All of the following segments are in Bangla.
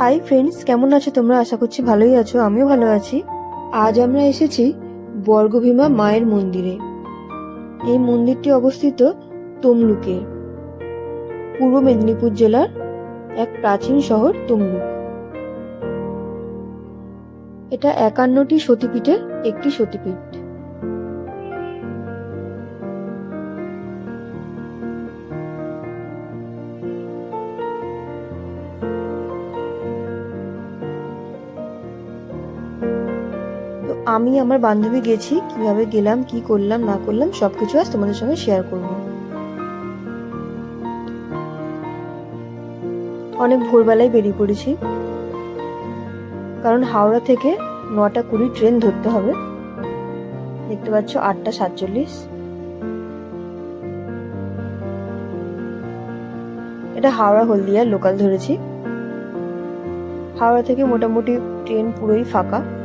হাই ফ্রেন্ডস কেমন আছো তোমরা? আশা করছি ভালোই আছো, আমিও ভালো আছি। আজ আমরা এসেছি বর্গভীমা মায়ের মন্দিরে। এই মন্দিরটি অবস্থিত তমলুকে, পূর্ব মেদিনীপুর জেলার এক প্রাচীন শহর তমলুক। এটা একান্নটি সতীপীঠের একটি সতীপীঠ। আমি আমার বান্ধবী গেছি, কীভাবে গেলাম, কি করলাম, না করলাম, সবকিছু আজ তোমাদের সঙ্গে শেয়ার করব। অনেক ভোরবেলায় বেরিয়ে পড়েছি। কারণ হাওড়া থেকে নটা কুড়ি ট্রেন ধরতে হবে। দেখতে পাচ্ছ আটটা সাতচল্লিশ। এটা হাওড়া হলদিয়া লোকাল ধরেছি। হাওড়া থেকে মোটামুটি ট্রেন পুরোই ফাঁকা।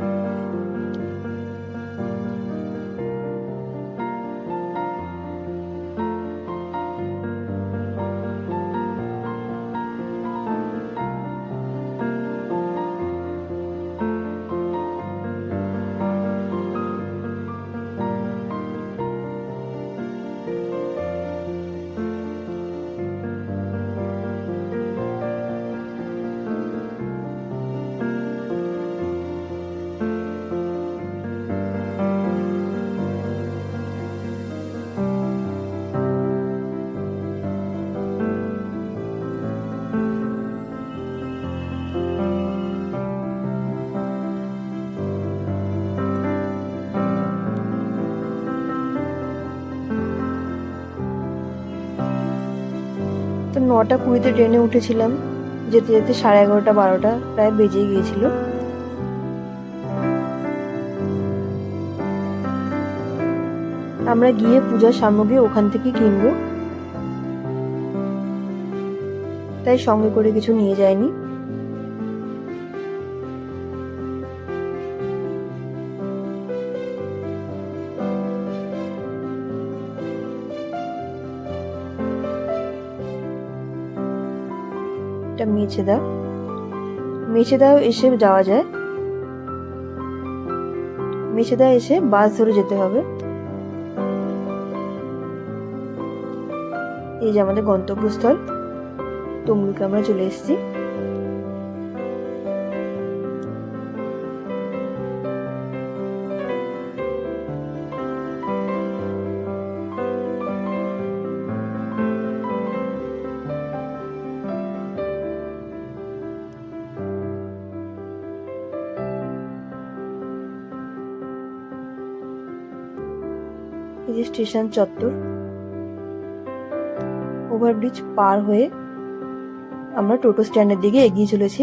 নটা কুড়িতে ট্রেনে উঠেছিলাম। যেতে যেতে সাড়ে এগারোটা, বারোটা, প্রায় বেজে গিয়েছিল। আমরা গিয়ে পূজার সামগ্রী ওখান থেকে কিনবো। তাই সঙ্গে করে কিছু নিয়ে যায়নি এটা মেছেদা। মেছেদাও এসে যাওয়া যায়। মেছেদা এসে বাস ধরে যেতে হবে। এই যে আমাদের গন্তব্যস্থল, তমলুকে আমরা চলে এসেছি। স্টেশন চত্বর। ওভারব্রিজ পার হয়ে আমরা টোটো স্ট্যান্ডের দিকে এগিয়ে চলেছি।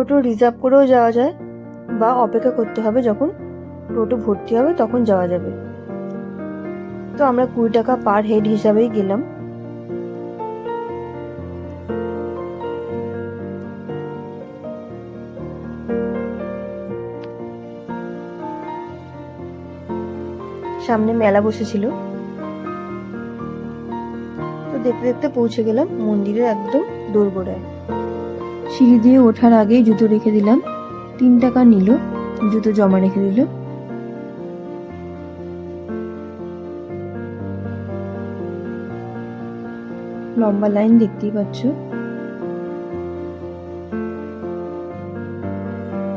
টোটো রিজার্ভ করেও যাওয়া যায় বা অপেক্ষা করতে হবে যখন টোটো ভর্তি হবে তখন যাওয়া যাবে। তো আমরা কুড়ি টাকা পার হেড হিসাবেই গেলাম। সামনে মেলা বসেছিল। তো দেখতে দেখতে পৌঁছে গেলাম মন্দিরের একদম দোরগোড়ায়। সিঁড়ি দিয়ে ওঠার আগেই জুতো রেখে দিলাম। তিন টাকা নিল, জুতো জমা রেখে দিল। লম্বা লাইন দেখতেই পাচ্ছ।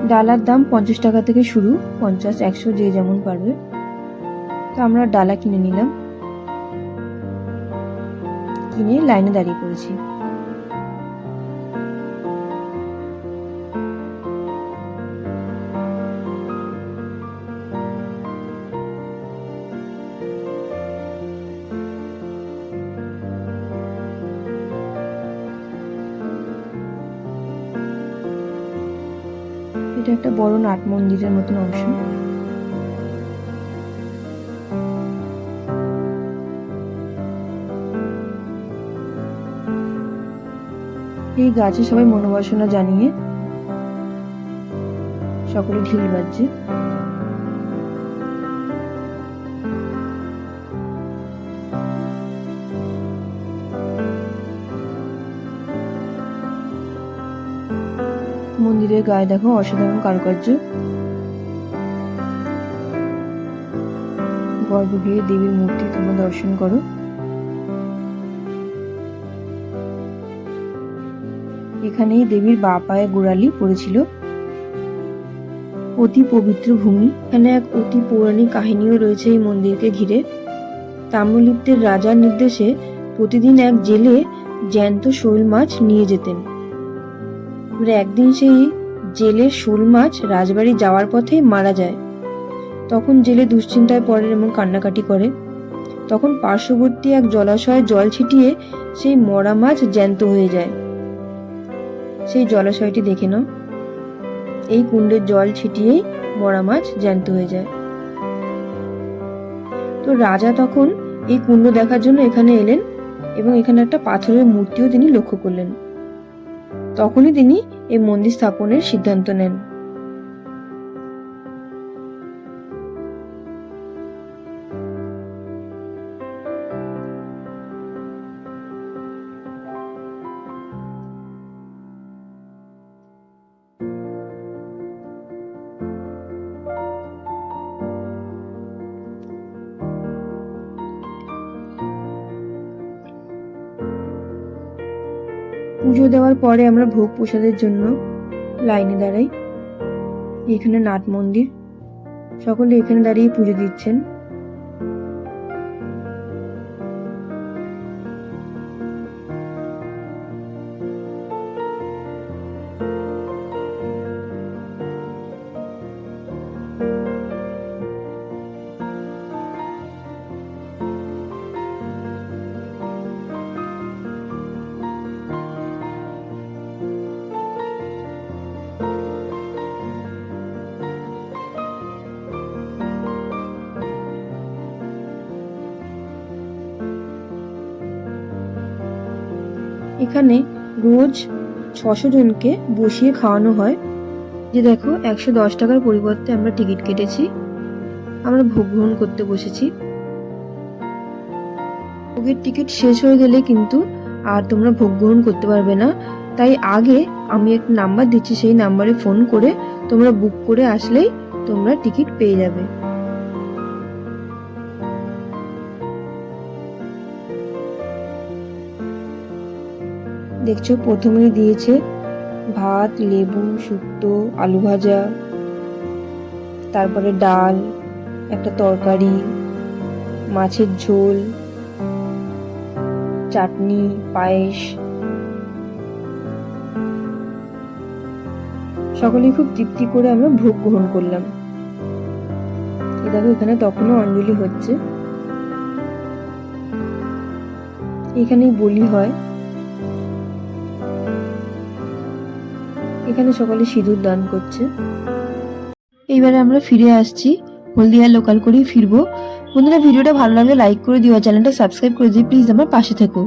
ডালার দাম পঞ্চাশ টাকা থেকে শুরু, পঞ্চাশ, একশো, যে যেমন পারবে। তো আমরা ডালা কিনে নিলাম। কিনে লাইনে দাঁড়িয়ে পড়েছি। এটা একটা বড় নাট মন্দিরের মতন অংশ। এই গাছে সবাই মনোবাসনা জানিয়ে সকলে ঢিল বাজছে। মন্দিরের গায়ে দেখো অসাধারণ কারুকার্য। গর্ভগৃহে দেবীর মূর্তি তোমরা দর্শন করো। এখানেই দেবীর বা পায়ে গোড়ালি পড়েছিল। অতি পবিত্র ভূমি। এখানে এক অতি পৌরাণিক কাহিনীও রয়েছে এই মন্দিরকে ঘিরে। তাম্রলিপ্তের রাজার নির্দেশে প্রতিদিন এক জেলে জ্যান্ত শৈল মাছ নিয়ে যেতেন। এবার একদিন সেই জেলের শোল মাছ রাজবাড়ি যাওয়ার পথে মারা যায়। তখন জেলে দুশ্চিন্তায় পড়ে এবং কান্নাকাটি করে। তখন পার্শ্ববর্তী এক জলাশয়ে জল ছিটিয়ে সেই মরা মাছ জ্যান্ত হয়ে যায়। সেই জলাশয়টি দেখে নাও। এই কুণ্ডের জল ছিটিয়েই মরা মাছ জ্যান্ত হয়ে যায়। তো রাজা তখন এই কুণ্ড দেখার জন্য এখানে এলেন এবং এখানে একটা পাথরের মূর্তিও তিনি লক্ষ্য করলেন। তখনই তিনি এই মন্দির স্থাপনের সিদ্ধান্ত নেন। পুজো দেওয়ার পরে আমরা ভোগ প্রসাদের জন্য লাইনে দাঁড়াই। এখানে নাট মন্দির। সকলে এখানে দাঁড়িয়ে পুজো দিচ্ছেন। এখানে রোজ ছশো জনকে বসিয়ে খাওয়ানো হয়। যে দেখো, একশো দশ টাকার পরিবর্তে আমরা টিকিট কেটেছি। আমরা ভোগ গ্রহণ করতে বসেছি। ভোগের টিকিট শেষ হয়ে গেলে কিন্তু আর তোমরা ভোগ গ্রহণ করতে পারবে না। তাই আগে আমি একটা নাম্বার দিচ্ছি, সেই নাম্বারে ফোন করে তোমরা বুক করে আসলেই তোমরা টিকিট পেয়ে যাবে। দেখছ? প্রথমেই দিয়েছে ভাত, লেবু, শুক্তো, আলু ভাজা, তারপরে ডাল, একটা তরকারি, মাছের ঝোল, চাটনি, পায়েস। সকলেই খুব তৃপ্তি করে আমরা ভোগ গ্রহণ করলাম। দেখো, এখানে তখনও অঞ্জলি হচ্ছে। এখানেই বলি হয় এখানে সকালে সিঁদুর দান করছে। এইবারে আমরা ফিরে আসছি হলদিয়ার লোকাল করেই ফিরবো। বন্ধুরা, ভিডিওটা ভালো লাগলে লাইক করে দিও চ্যানেলটা সাবস্ক্রাইব করে দিই প্লিজ আমার পাশে থেকো।